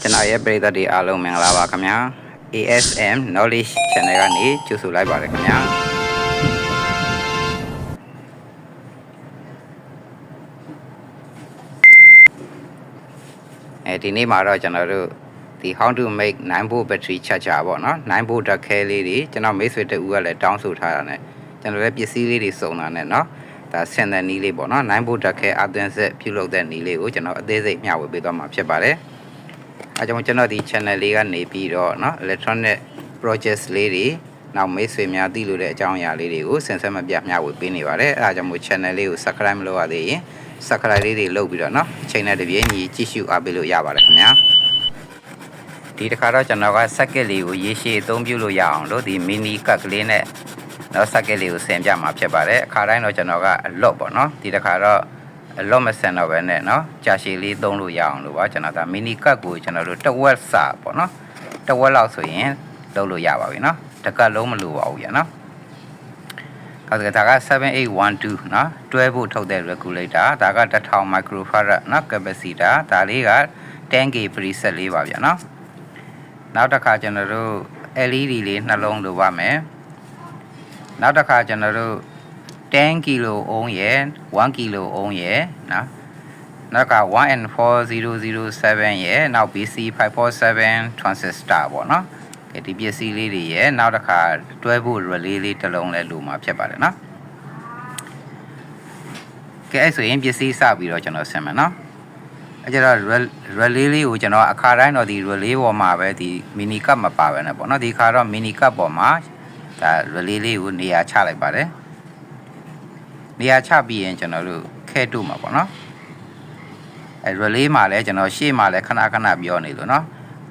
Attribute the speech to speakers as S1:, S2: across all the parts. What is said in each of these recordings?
S1: ကျွန်တော်ရဲ့ပရိသတ်တွေအားလုံးမင်္ဂလာပါခင်ဗျာ ASM Knowledge Channel ကနေကြိုဆိုလိုက်ပါတယ်ခင်ဗျာအဲဒီနေ့မှာတော့ကျွန်တော်တို့ဒီ how to make 9 volt battery charger ပေါ့နော်9 volt ဓာတ်ခဲလေးတွေကျွန်တော်မိတ်ဆွေတူကလည်းတောင်းဆိုထားတာ ਨੇ ကျွန်တော်လည်းပစ္စည်းလေးတွေစုံတာ ਨੇ เนาะဒါဆင်တဲ့နီးလေးပေါ့နော်9 volt ဓာတ်ခဲအသွင်ဆက်ပြုလုပ်တဲ့နီးလေးကိုကျွန်တော်အသေးစိတ်မျှဝေပေးသွားမှာဖြစ်ပါတယ် အဲကြောင့်ကျွန်တော်ဒီ channel လေးကနေပြီးတော့เนาะ electronic projects လေးတွေနောက်မိတ်ဆွေများသိလို့တဲ့အကြောင်းအရာလေးတွေကိုစင်ဆက်မပြမျှဝေပေးနေပါတယ်အဲဒါကြောင့်မို့ channel လေးကို subscribe မလုပ်ရသေးရင် subscribe လေးတွေလုပ်ပြီးတော့เนาะအချိန်နဲ့တပြေးညီကြည့်ရှုအားပေးလို့ရပါတယ်ခင်ဗျာဒီတစ်ခါတော့ကျွန်တော်က circuit လေးကိုရေရှည်အသုံးပြုလို့ရအောင်လို့ဒီ mini cut ကလေးနဲ့တော့ circuit လေးကိုဆင်ပြမှာဖြစ်ပါတယ်အခါတိုင်းတော့ကျွန်တော်ကအလော့ပေါ့เนาะဒီတစ်ခါတော့ အလော့မဆန်တော့ပဲနဲ့เนาะကြာရှည်လေးသုံးလို့ရအောင်လို့ပါကျွန်တော်ဒါ mini cut ကိုကျွန်တော်တို့တစ်ဝက်စာပေါ့เนาะတစ်ဝက်လောက်ဆိုရင်လုပ်လို့ရပါပြီเนาะတစ်ကတ်လုံးမလိုပါဘူးရเนาะဒါကဒါက7812เนาะတွဲဖို့ထုတ်တဲ့ regulator ဒါက1000 microfarad เนาะ capacitor ဒါလေးက 10k preset လေးပါဗျာเนาะနောက်တစ်ခါကျွန်တော်တို့ LED လေးနှလုံးလိုပါမယ်နောက်တစ်ခါကျွန်တော်တို့ 10 kilo ohm ရယ်1 kilo ohm ရယ်နော်နောက်က 1N4007 ရယ်နောက် BC547 transistor ပေါ့နော်ဒီပစ္စည်းလေးတွေရယ်နောက်တစ်ခါတွဲဖို့ relay လေးတစ်လုံးလဲလိုမှာဖြစ်ပါတယ်နော်ကဲအဲ့ဆိုရင်ပစ္စည်းစပြီးတော့ကျွန်တော်ဆင်မယ်နော်အဲ့ကျတော့ relay လေးကိုကျွန်တော်အခါတိုင်းတော့ဒီ relay ပေါ်မှာပဲဒီ mini cup မပါပဲနဲ့ပေါ့နော်ဒီခါတော့ mini cup ပေါ်မှာဒါ relay လေးကိုနေရာချလိုက်ပါတယ် နေရာချပြီးရင်ကျွန်တော်တို့ခဲတို့မှာပေါ့နော်အဲ relay မှာလည်းကျွန်တော်ရှေ့မှာလည်းခဏခဏပြောနေလို့နော်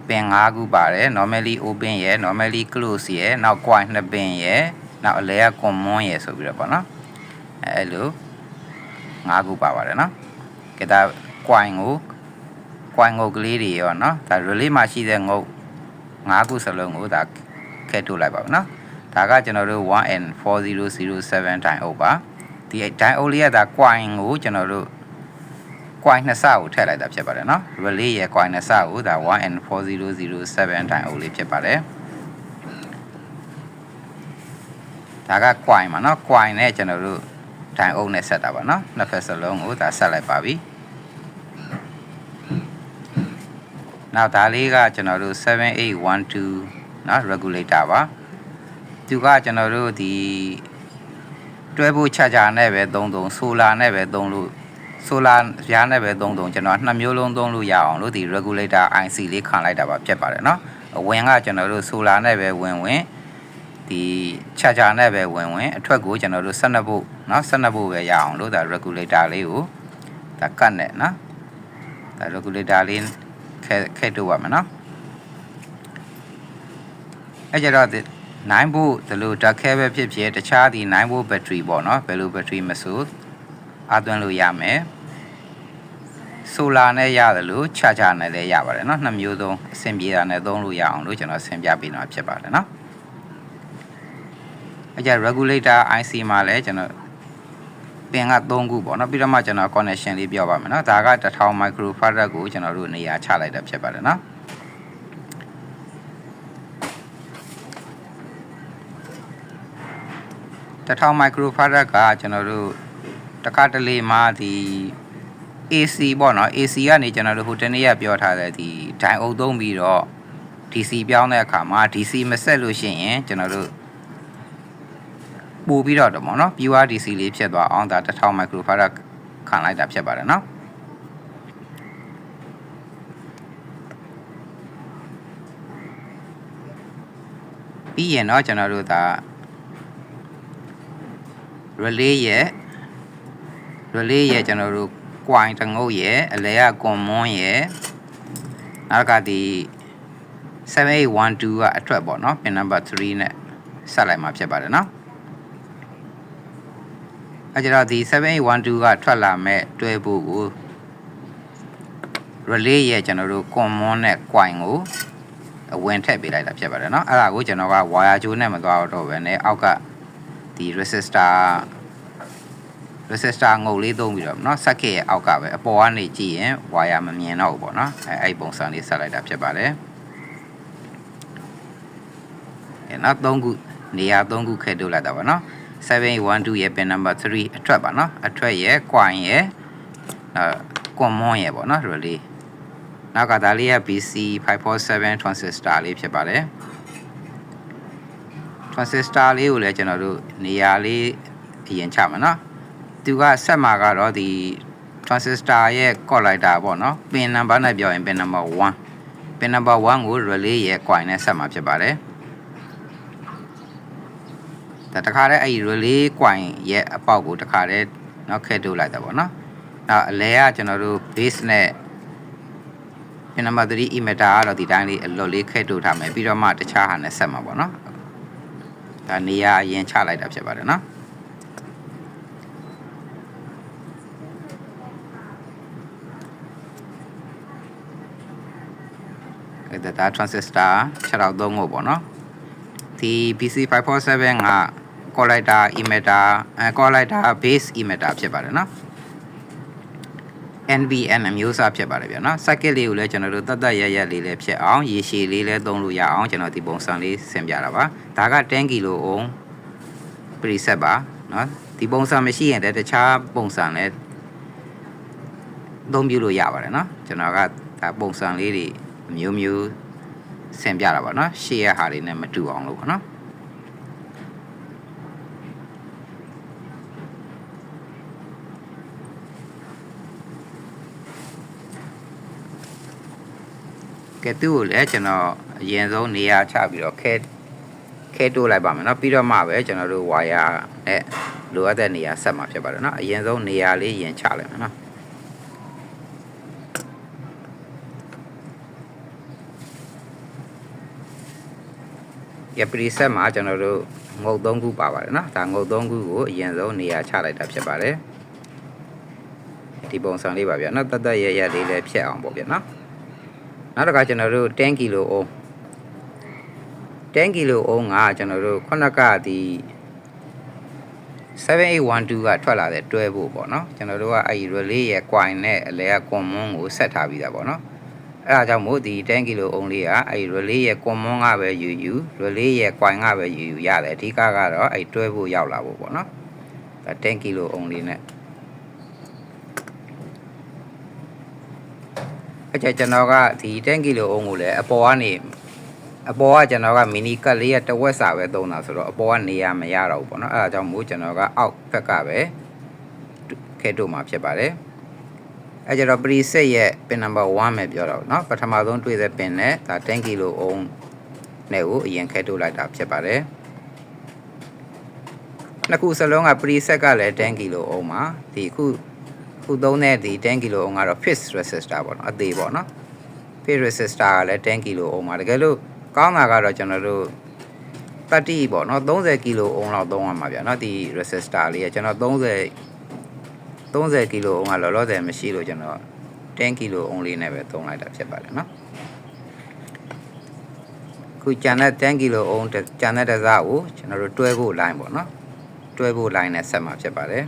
S1: ပင်၅ခုပါတယ် normally open ရယ် normally close ရယ်နောက် coin နှစ်ပင်ရယ်နောက်အလဲက common ရယ်ဆိုပြီးတော့ပေါ့နော်အဲလို၅ခုပါပါတယ်နော်ကဲဒါ coin ကို coin ငုတ်ကလေးတွေရောနော်ဒါ relay မှာရှိတဲ့ငုတ်၅ခုစလုံးကိုဒါခဲထုတ်လိုက်ပါမယ်နော်ဒါကကျွန်တော်တို့ 1N4007 တိုင်အုပ် ဒီဒိုင်အိုလေးကဒါ coin ကိုကျွန်တော်တို့ coin နှစ်ဆကိုထည့်လိုက်တာဖြစ်ပါတယ်နော် relay ရဲ့ coin နှစ်ဆကိုဒါ 1.4007ဒိုင်အိုလေးဖြစ်ပါတယ်ဒါက coin ပါနော် coin နဲ့ကျွန်တော်တို့ဒိုင်အုပ်နဲ့ဆက်တာပါနော်နှစ်ဖက်စလုံးကိုဒါဆက်လိုက်ပါပြီနောက်ဒါလေးကကျွန်တော်တို့7812နော် regulator ပါသူကကျွန်တော်တို့ဒီ တွဲဖို့ချာချာနဲ့ပဲသုံးသုံးဆိုလာနဲ့ပဲသုံးလို့ဆိုလာပြားနဲ့ပဲသုံးသုံးကျွန်တော်နှစ်မျိုးလုံးသုံးလို့ရအောင်လို့ဒီ regulator IC လေးခံလိုက်တာပါဖြစ်ပါတယ်เนาะအဝင်ကကျွန်တော်တို့ဆိုလာနဲ့ပဲဝင်ဝင်ဒီချာချာနဲ့ပဲဝင်ဝင်အထွက်ကိုကျွန်တော်တို့12ဖို့เนาะ12ဖို့ပဲရအောင်လို့ဒါ regulator လေးကိုဒါကတ်နဲ့เนาะဒါ regulator လေးခဲခဲတို့ပါမယ်เนาะအဲ့ကြတော့ 9 volt ဒီလိုဓာတ်ခဲပဲဖြစ်ဖြစ်တခြားဒီ9 volt battery ပေါ့နော်ဘယ်လို battery မဆိုအသွင်းလို့ရမယ်ဆိုလာနဲ့ရတယ်လို့ချာချာနဲ့လည်းရပါတယ်เนาะနှစ်မျိုးသုံးအဆင်ပြေတာနဲ့သုံးလို့ရအောင်လို့ကျွန်တော်ဆင်ပြပေးနေတာဖြစ်ပါတယ်เนาะအဲ့ကြ regulator IC မှာလည်းကျွန်တော်ပင်က3ခုပေါ့เนาะပြီးတော့မှကျွန်တော် connection လေးပြောပါမယ်เนาะဒါက1000 microfarad ကိုကျွန်တော်တို့နေရာချလိုက်တာဖြစ်ပါတယ်เนาะ 1000 microfarad ကကျွန်တော်တို့တခါတလေမှာဒီ AC ပေါ့နော် AC ကနေကျွန်တော်တို့ဟိုတနေ့ကပြောထားတဲ့ဒီဒိုင်အုပ်သုံးပြီးတော့ DC ပြောင်းတဲ့အခါမှာ DC မဆက်လို့ရှိရင်ကျွန်တော်တို့ပို့ပြီးတော့တော့ပေါ့နော် pure DC လေးဖြစ်သွားအောင်ဒါ1000 microfarad ခံလိုက်တာဖြစ်ပါတယ်နော်ပြီးရင်တော့ကျွန်တော်တို့ဒါ relay ရဲ့ relay ရဲ့ကျွန်တော်တို့ coin တငုတ်ရဲ့အလဲက common ရဲ့နောက်ကဒီ7812ကအထွက်ပေါ့နော် pin number 3နဲ့ဆက်လိုက်မှာဖြစ်ပါတယ်နော်အဲကြတော့ဒီ7812ကထွက်လာမဲ့တွဲဖို့ကို relay ရဲ့ကျွန်တော်တို့ common နဲ့ coin ကိုအဝင်ထည့်ပေးလိုက်တာဖြစ်ပါတယ်เนาะအဲ့ဒါကိုကျွန်တော်က wire ကြိုးနဲ့မသွားတော့ဘဲနဲ့အောက်က ဒီ resistor resistor ငုတ်လေးသုံးပြီးတော့เนาะ circuit ရဲ့အောက်ကပဲအပေါ်ကနေကြည့်ရင် wire မမြင်တော့ဘူးပေါ့เนาะအဲအဲ့ပုံစံလေးဆက်လိုက်တာဖြစ်ပါတယ်အဲနောက်၃ခုနေရာ၃ခုခဲထုတ်လိုက်တာပါเนาะ712ရဲ့ pin number 3အထွက်ပါเนาะအထွက်ရဲ့ coin ရဲ့နောက် common ရဲ့ပေါ့เนาะ relay နောက်ကဒါလေးက BC 547 transistor လေးဖြစ်ပါတယ် transistor လေးကိုလည်းကျွန်တော်တို့နေရာလေးအရင်ချမှာနော်သူကဆက်မှာကတော့ဒီ transistor ရဲ့ collider ပေါ့နော် pin number နဲ့ပြောရင် pin number 1 pin number 1ကို relay ရဲ့ coin နဲ့ဆက်မှာဖြစ်ပါတယ်ဒါတခါတည်းအဲ့ဒီ relay coin ရဲ့အပေါက်ကိုတခါတည်းနော်ခက်တိုးလိုက်တာပေါ့နော်နောက်အလဲကကျွန်တော်တို့ base နဲ့ pin number 3 emitter ကတော့ဒီတိုင်းလေးအလွတ်လေးခက်တိုးထားမယ်ပြီးတော့မှတခြားဟာနဲ့ဆက်မှာပေါ့နော် ဒါနေရာအရင်ချလိုက်တာဖြစ်ပါတယ်နော်အဲ့ဒါ transistor 6003ကိုပေါ့နော်ဒီ PC 547က collider emitter collider base emitter ဖြစ်ပါတယ်နော် NBN အမျိုးအစားဖြစ်ပါတယ်ဗျာနော် circuit လေးကိုလည်းကျွန်တော်တို့တတ်တတ်ရရလေးလည်းဖြစ်အောင်ရေရှည်လေးလည်းသုံးလို့ရအောင်ကျွန်တော်ဒီပုံစံလေးဆင်ပြတာပါဒါက10ကီလိုအုံး preset ပါနော်ဒီပုံစံမရှိရင်လည်းတခြားပုံစံလည်းသုံးပြလို့ရပါတယ်နော်ကျွန်တော်ကဒါပုံစံလေးတွေအမျိုးမျိုးဆင်ပြတာပါနော်ရှေ့ရဟာတွေနဲ့မတူအောင်လို့ပေါ့နော် ကဲသူ့ကိုလည်းကျွန်တော်အရင်ဆုံးနေရာချပြီးတော့ခဲခဲတိုးလိုက်ပါမယ်เนาะပြီးတော့မှပဲကျွန်တော်တို့ဝါယာနဲ့လိုအပ်တဲ့နေရာဆက်မှာဖြစ်ပါတယ်เนาะအရင်ဆုံးနေရာလေးရင်ချလိုက်မယ်เนาะကပရီဆက်မှာကျွန်တော်တို့ငုတ်၃ခုပါပါတယ်เนาะဒါငုတ်၃ခုကိုအရင်ဆုံးနေရာချလိုက်တာဖြစ်ပါတယ်ဒီပုံစံလေးပါဗျာเนาะတတ်တတ်ရရလေးလည်းဖြစ်အောင်ပေါ့ဗျာเนาะ နောက်တစ်ခါကျွန်တော်တို့10ကီလိုအုံး10ကီလိုအုံးကကျွန်တော်တို့ခုနကဒီ7812ကထွက်လာတဲ့တွဲဖို့ပေါ့နော်ကျွန်တော်တို့ကအဲ့ဒီ relay ရဲ့ coin နဲ့အလဲက common ကိုဆက်ထားပြီးသားပေါ့နော်အဲ့ဒါကြောင့်မို့ဒီ10ကီလိုအုံးလေးကအဲ့ဒီ relay ရဲ့ common ကပဲယူယူ relay ရဲ့ coin ကပဲယူယူရတယ်အဓိကကတော့အဲ့တွဲဖို့ရောက်လာဖို့ပေါ့နော်ဒါ10ကီလိုအုံးလေးနဲ့ အဲ့ကျကျွန်တော်ကဒီ10ကီလိုအုံးကိုလည်းအပေါ်ကနေအပေါ်ကကျွန်တော်ကမီနီကတ်လေးရတဝက်စာပဲသုံးတာဆိုတော့အပေါ်ကနေရမရတော့ဘူးပေါ့နော်အဲ့ဒါကြောင့်မို့ကျွန်တော်ကအောက်ဘက်ကပဲခဲတို့မှာဖြစ်ပါတယ်အဲ့ကျတော့ preset ရဲ့ pin number 1ပဲပြောတော့เนาะပထမဆုံးတွေ့တဲ့ pin နဲ့ဒါ10ကီလိုအုံးနဲ့ကိုအရင်ခဲတို့လိုက်တာဖြစ်ပါတယ်နှစ်ခုစလုံးက preset ကလည်း10ကီလိုအုံးပါဒီခု ခုသုံးတဲ့ဒီ10ကီလိုအုံးကတော့ fixed resistor ပေါ့နော်အသေးပေါ့နော် fixed resistor ကလည်း10ကီလိုအုံးပါတကယ်လို့ကောင်းတာကတော့ကျွန်တော်တို့တတိပေါ့နော်30ကီလိုအုံးလောက်သုံးရမှာဗျာနော်ဒီ resistor လေးကကျွန်တော်30 30ကီလိုအုံးကလောလောဆယ်မရှိလို့ကျွန်တော်10ကီလိုအုံးလေးနဲ့ပဲသုံးလိုက်တာဖြစ်ပါတယ်နော်ခုကျန်တဲ့10ကီလိုအုံးကျန်တဲ့တစားကိုကျွန်တော်တို့တွဲဖို့ line ပေါ့နော်တွဲဖို့ line နဲ့ဆက်မှာဖြစ်ပါတယ်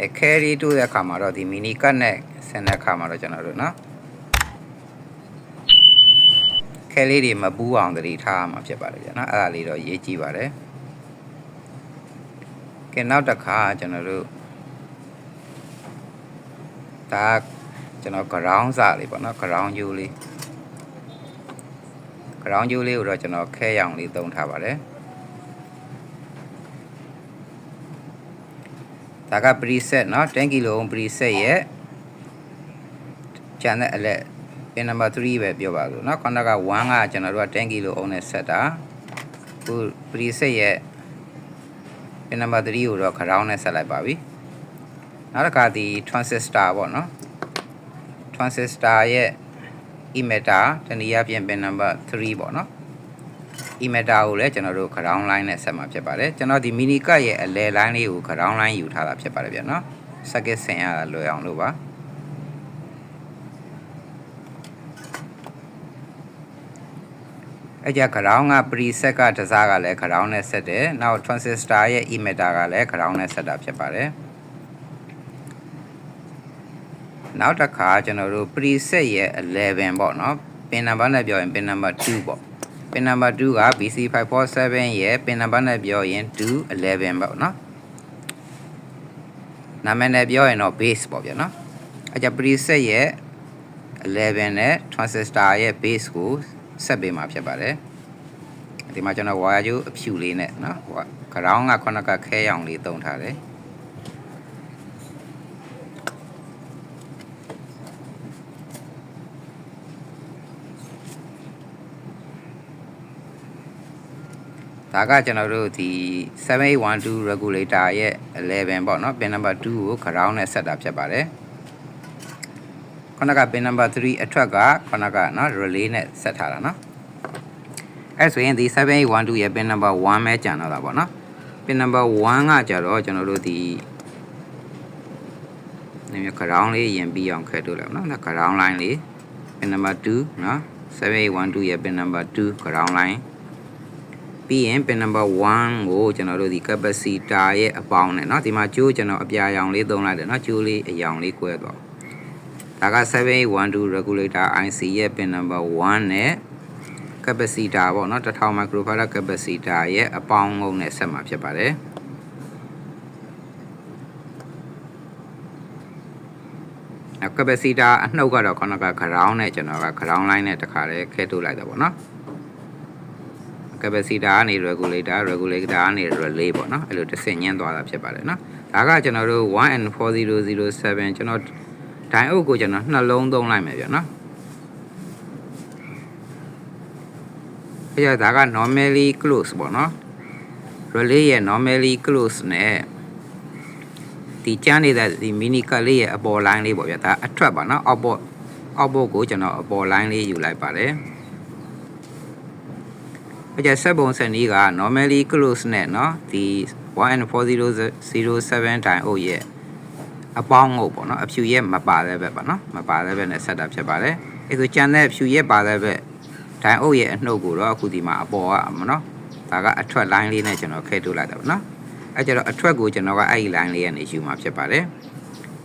S1: အဲ carry တိုးတဲ့အခါမှာတော့ဒီ mini cut နဲ့ဆင်းတဲ့အခါမှာတော့ကျွန်တော်တို့နော်ခဲလေးတွေမပူးအောင်တတိထားရမှာဖြစ်ပါတယ်ဗျာနော်အဲ့ဒါလေးတော့ရေးကြည့်ပါတယ်ကဲနောက်တစ်ခါကျွန်တော်တို့ဒါကျွန်တော် ground စလေးပေါ့နော် ground ယူလေး ground ယူလေးကိုတော့ကျွန်တော်ခဲရောင်လေးသုံးထားပါတယ် ဒါက preset เนาะ10ကီလို preset ရဲ့ကျန်တဲ့အလက် pin number 3ပဲပြောပါလို့เนาะခုနက1ကကျွန်တော်တို့က10ကီလိုအုံးနဲ့ဆက်တာခု preset ရဲ့ pin number 3ကိုတော့ ground နဲ့ဆက်လိုက်ပါပြီနောက်တစ်ခါဒီ transistor ပေါ့เนาะ transistor ရဲ့ emitter တနည်းအားဖြင့် pin number 3ပေါ့เนาะ emitter ကိုလည်းကျွန်တော်တို့ ground line နဲ့ဆက်မှာဖြစ်ပါတယ်ကျွန်တော်ဒီ mini cut ရဲ့အလယ် line လေးကို ground line ယူထားတာဖြစ်ပါတယ်ဗျာနော် circuit ဆင်ရတာလွယ်အောင်လို့ပါအဲ့ကြ ground က preset ကတစားကလည်း ground နဲ့ဆက်တယ်နောက် transistor ရဲ့ emitter ကလည်း ground နဲ့ဆက်တာဖြစ်ပါတယ်နောက်တစ်ခါကျွန်တော်တို့ preset ရဲ့11ပေါ့နော်ပင်နံပါတ်နဲ့ပြောရင်ပင်နံပါတ်2ပေါ့ pin number 2က BC547 ရဲ့ pin number နဲ့ပြောရင်211ပေါ့နော်နာမည်နဲ့ပြောရင်တော့ base ပေါ့ဗျာနော်အဲ့ကြ preset ရဲ့11နဲ့ transistor ရဲ့ base ကိုဆက်ပေးမှာဖြစ်ပါတယ်ဒီမှာကျွန်တော် wire ကျိုးအဖြူလေးနဲ့နော်ဟိုက ground ကခုနကခဲရောင်လေးတုံးထားတယ် ဒါကကျွန်တော်တို့ဒီ7812 regulator ရဲ့11ပေါ့နော် pin number 2ကို ground နဲ့ဆက်တာဖြစ်ပါတယ်ခုနက pin number 3အထွက်ကခုနကနော် relay နဲ့ဆက်ထားတာနော်အဲဆိုရင်ဒီ7812ရဲ့ pin number 1ပဲကျန်တော့တာပေါ့နော် pin number 1ကကြတော့ကျွန်တော်တို့ဒီနည်း ground လေးရင်ပြီးအောင်ခက်ထုတ်လိုက်ပါနော် ground line လေး pin number 2နော်7812ရဲ့ pin number 2 ground line ပြီးရင် pin number 1ကိုကျွန်တော်တို့ဒီ capacitor ရဲ့အပေါင်းနဲ့เนาะဒီမှာကျိုးကျွန်တော်အပြာရောင်လေးသုံးလိုက်တယ်เนาะကျိုးလေးအရောင်လေးကွဲသွားဒါက7812 regulator IC ရဲ့ pin number 1နဲ့ capacitor ပေါ့เนาะ1000 microfarad capacitor ရဲ့အပေါင်းငုံနဲ့ဆက်မှာဖြစ်ပါတယ်နောက် capacitor အနှုတ်ကတော့ခဏက ground နဲ့ကျွန်တော်က ground line နဲ့တခါတည်းခဲထုတ်လိုက်တာပေါ့เนาะ capacitor ကနေ regulator regulator ကနေ relay ပေါ့နော်အဲ့လိုတစ်ဆင့်ညှင်းသွားတာဖြစ်ပါတယ်နော်ဒါကကျွန်တော်တို့ 1N4007 ကျွန်တော်ဒိုင်အုပ်ကိုကျွန်တော်နှလုံးသုံးလိုက်မယ်ဗျနော်အဲ့ဒါက normally close ပေါ့နော် relay ရဲ့ normally close နဲ့ဒီကျန်းနေတဲ့ဒီ mini cut လေးရဲ့အပေါ် line လေးပေါ့ဗျာဒါအထွက်ပါနော်အောက်ပေါ်အောက်ပေါ်ကိုကျွန်တော်အပေါ် line လေးယူလိုက်ပါတယ် အကြဆက်ပုံစံနည်းက normally close နဲ့เนาะဒီ 1N4007 တိုင်အုပ်ရဲ့အပေါင်းငုတ်ပေါ့နော်အဖြူရဲ့မပါတဲ့ဘက်ပါနော်မပါတဲ့ဘက်နဲ့ဆက်တာဖြစ်ပါတယ်အဲဆိုကြံတဲ့ဖြူရဲ့ပါတဲ့ဘက်တိုင်အုပ်ရဲ့အနှုတ်ကိုတော့အခုဒီမှာအပေါ်ကမနော်ဒါကအထွက် line လေးနဲ့ကျွန်တော်ခဲထုတ်လိုက်တာပေါ့နော်အဲကျတော့အထွက်ကိုကျွန်တော်ကအဲ့ဒီ line လေးကနေယူမှာဖြစ်ပါတယ်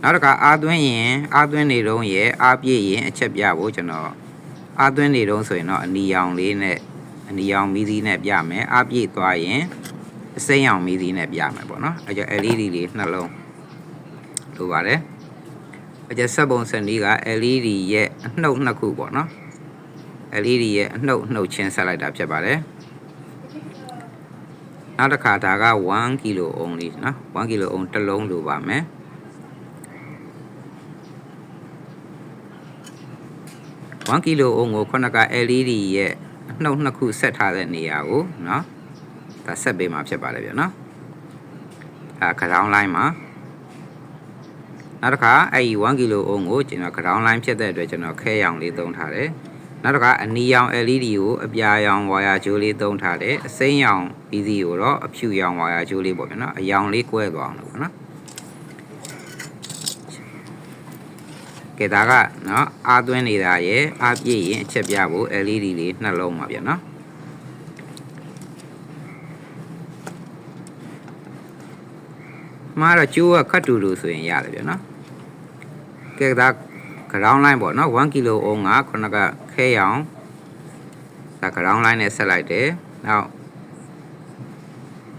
S1: နောက်တစ်ခါအာသွင်းရင်အာသွင်းနေတော့ရဲ့အာပြည့်ရင်အချက်ပြဖို့ကျွန်တော်အာသွင်းနေတော့ဆိုရင်တော့အနီရောင်လေးနဲ့ အနီရောင်မီးသီးနဲ့ပြမယ်အာပြည့်သွားရင်အစိမ်းရောင်မီးသီးနဲ့ပြမယ်ပေါ့နော်အဲကျ LED လေးနှလုံးလိုပါတယ်အကျဆက်ပုံစံလေးက LED ရဲ့အနှုတ်နှစ်ခုပေါ့နော် LED ရဲ့အနှုတ်နှုတ်ချင်းဆက်လိုက်တာဖြစ်ပါတယ်နောက်တစ်ခါဒါက1ကီလိုအုံးလေးနော်1ကီလိုအုံးတစ်လုံးလိုပါမယ်1ကီလိုအုံးကိုခုနက LED ရဲ့အ နှုတ်နှစ်ခုဆက်ထားတဲ့နေရာကိုနော်ဒါဆက်ပေးမှာဖြစ်ပါတယ်ဗျာနော်အဲ ground line မှာနောက်တစ်ခါအဲ့ဒီ1ကီလိုအုံးကိုကျွန်တော် ground line ဖြစ်တဲ့အတွက်ကျွန်တော်ခဲရောင်လေးသုံးထားတယ်နောက်တစ်ခါအနီရောင် LED ကိုအပြာရောင်ဝါယာကြိုးလေးသုံးထားတယ်အစိမ်းရောင် BZ ကိုတော့အဖြူရောင်ဝါယာကြိုးလေးပေါ့ဗျာနော်အရောင်လေးကွဲသွားအောင်လို့ပေါ့နော် ကဲဒါကနော်အာသွင်းနေတာရဲ့အာပြည့်ရင်အချက်ပြဖို့ LED လေးနှလုံးပါဗျာနော်မှားတော့ကျိုးကခတ်တူတူဆိုရင်ရတယ်ဗျာနော်ကဲဒါ ground line ပေါ့နော်1ကီလိုအုံးကခုနကခဲရောင်ဒါ ground line နဲ့ဆက်လိုက်တယ်နောက်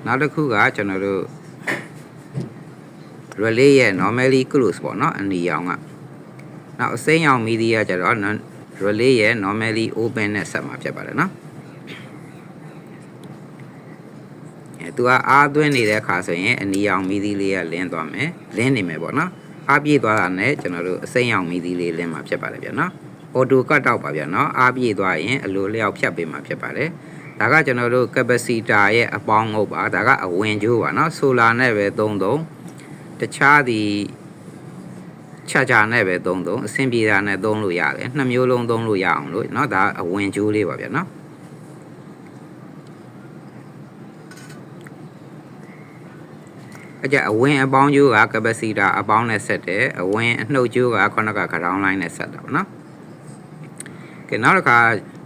S1: နောက်တစ်ခုကကျွန်တော်တို့ relay ရဲ့ normally close ပေါ့နော်အနီရောင်က နောက်အစိမ်းရောင်မီဒီယာကျတော့ relay ရဲ့ normally open နဲ့ဆက်မှာဖြစ်ပါတယ်နော်အဲသူကအားသွင်းနေတဲ့အခါဆိုရင်အနီရောင်မီဒီလေးကလင်းသွားမယ်လင်းနေမယ်ပေါ့နော်အားပြည့်သွားတာနဲ့ကျွန်တော်တို့အစိမ်းရောင်မီဒီလေးလင်းမှာဖြစ်ပါတယ်ဗျာနော်အော်တိုကတ်တော့ပါဗျာနော်အားပြည့်သွားရင်အလိုလျောက်ဖြတ်ပေးမှာဖြစ်ပါတယ်ဒါကကျွန်တော်တို့ capacitor ရဲ့အပေါင်းငုတ်ပါဒါကအဝင်ကျိုးပါနော် solar နဲ့ပဲသုံးသုံးတခြားဒီ ချာချာနဲ့ပဲသုံးသုံးအဆင်ပြေတာနဲ့သုံးလို့ရတယ်နှစ်မျိုးလုံးသုံးလို့ရအောင်လို့เนาะဒါအဝင်ကျိုးလေးပါဗျာเนาะအကြအဝင်အပေါင်းကျိုးက capacitor အပေါင်းနဲ့ဆက်တယ်အဝင်အနှုတ်ကျိုးကခုနက ground line နဲ့ဆက်တာပေါ့နော်ကဲနောက်တစ်ခါ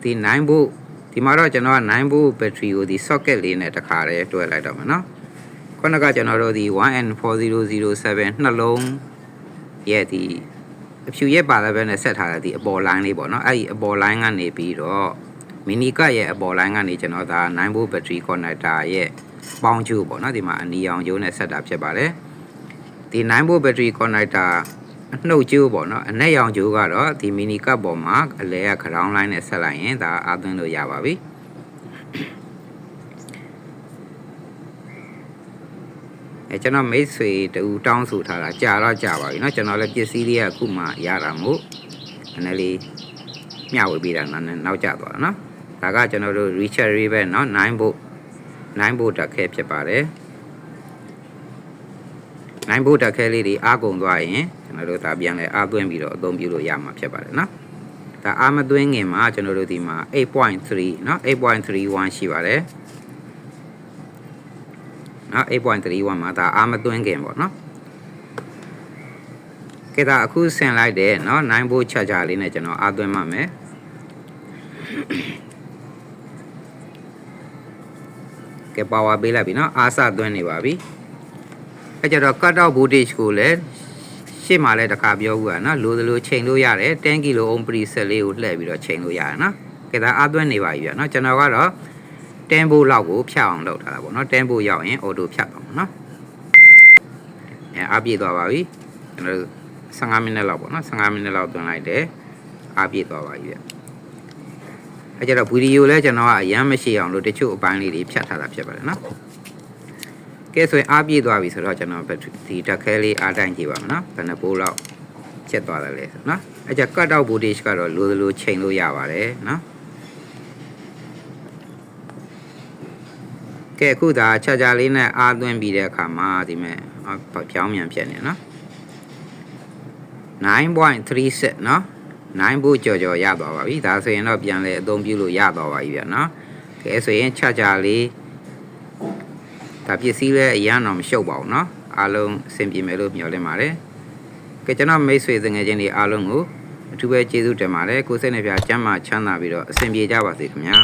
S1: ဒီ9 volt ဒီမှာတော့ကျွန်တော်က9 volt battery ကိုဒီ socket လေးနဲ့တစ်ခါတည်းတွဲလိုက်တော့မှာနော်ခုနကကျွန်တော်တို့ဒီ 1N4007 နှလုံး ရဲ့ဒီအဖြူရဲ့ပါလာဘဲနဲ့ဆက်ထားတဲ့ဒီအပေါ် line လေးပေါ့နော်အဲ့ဒီအပေါ် line ကနေပြီးတော့ mini card ရဲ့အပေါ် line ကနေကျွန်တော်ဒါ9 volt battery connector ရဲ့ပေါင်းကျိုးပေါ့နော်ဒီမှာအနီရောင်ကျိုးနဲ့ဆက်တာဖြစ်ပါတယ်ဒီ9 volt battery connector အနှုတ်ကျိုးပေါ့နော်အနက်ရောင်ကျိုးကတော့ဒီ mini card ပေါ်မှာအလဲက ground line နဲ့ဆက်လိုက်ရင်ဒါအသွင်းလို့ရပါပြီ အဲကျွန်တော်မိတ်ဆွေတူတောင်းဆိုထားတာကြာတော့ကြာပါပြီเนาะကျွန်တော်လည်းပစ္စည်းလေးကအခုမှရတာမို့နည်းနည်းလေးမျှဝေပေးတာနော်နောက်ကျသွားတာเนาะဒါကကျွန်တော်တို့ recharge ပဲเนาะ9 volt 9 volt တက်ခဲဖြစ်ပါတယ်9 volt တက်ခဲလေးတွေအားကုန်သွားရင်ကျွန်တော်တို့ဒါပြန်လဲအားသွင်းပြီးတော့အသုံးပြုလို့ရမှာဖြစ်ပါတယ်เนาะဒါအားမသွင်းခင်မှာကျွန်တော်တို့ဒီမှာ8.3เนาะ8.31ရှိပါတယ် နော်8.31မှာဒါအားမသွင်းခင်ပေါ့နော်ကဲဒါအခုဆင်လိုက်တယ်နော်9ဘိုးချာချာလေးနဲ့ကျွန်တော်အားသွင်းမှမယ်ကဲပါဝါပေးလိုက်ပြီနော်အားစသွင်းနေပါပြီအဲကြတော့ cut off voltage ကိုလည်းရှေ့မှာလည်းတစ်ခါပြောဦးอ่ะနော်လိုသလိုချိန်လို့ရတယ်10 kilo ohm preset လေးကိုလှည့်ပြီးတော့ချိန်လို့ရတယ်နော်ကဲဒါအားသွင်းနေပါပြီဗျာနော်ကျွန်တော်ကတော့ 10ဘိုးလောက်ကိုဖြတ်အောင်လုပ်ထားတာပေါ့နော်10ဘိုးရောက်ရင် auto ဖြတ်ပါမယ်နော်အဲအားပြည့်သွားပါပြီကျွန်တော်15မိနစ်လောက်ပေါ့နော်15မိနစ်လောက်တွန်းလိုက်တယ်အားပြည့်သွားပါပြီဗျအဲကြတော့ဗီဒီယိုလဲကျွန်တော်ကအရန်မရှိအောင်လို့တချို့အပိုင်းလေးတွေဖြတ်ထားတာဖြစ်ပါတယ်နော်ကဲဆိုရင်အားပြည့်သွားပြီဆိုတော့ကျွန်တော်ဒီတက်ခဲလေးအားတိုင်းကြည့်ပါမယ်နော်ဘယ်နှဘိုးလောက်ချက်သွားတယ်လဲနော်အဲကြ cut out voltage ကတော့လိုလိုချိန်လို့ရပါတယ်နော် ကဲအခုဒါခြားခြားလေးနဲ့အာသွင်းပြီးတဲ့အခါမှာဒီမဲ့ဖြောင်းမြန်ဖြစ်နေနော်9.36နော်9ဖို့ကြော်ကြော်ရသွားပါပြီဒါဆိုရင်တော့ပြန်လဲအသုံးပြုလို့ရသွားပါပြီဗျာနော်ကဲဆိုရင်ခြားခြားလေးဒါပစ္စည်းလည်းအရန်တော့မရှုပ်ပါဘူးနော်အားလုံးအဆင်ပြေမယ်လို့မျှော်လင့်ပါတယ်ကဲကျွန်တော်မိတ်ဆွေသင်ငယ်ချင်းတွေအားလုံးကိုအထူးပဲကျေးဇူးတင်ပါတယ်ကိုစိတ်နှပြချမ်းသာချမ်းသာပြီးတော့အဆင်ပြေကြပါစေခင်ဗျာ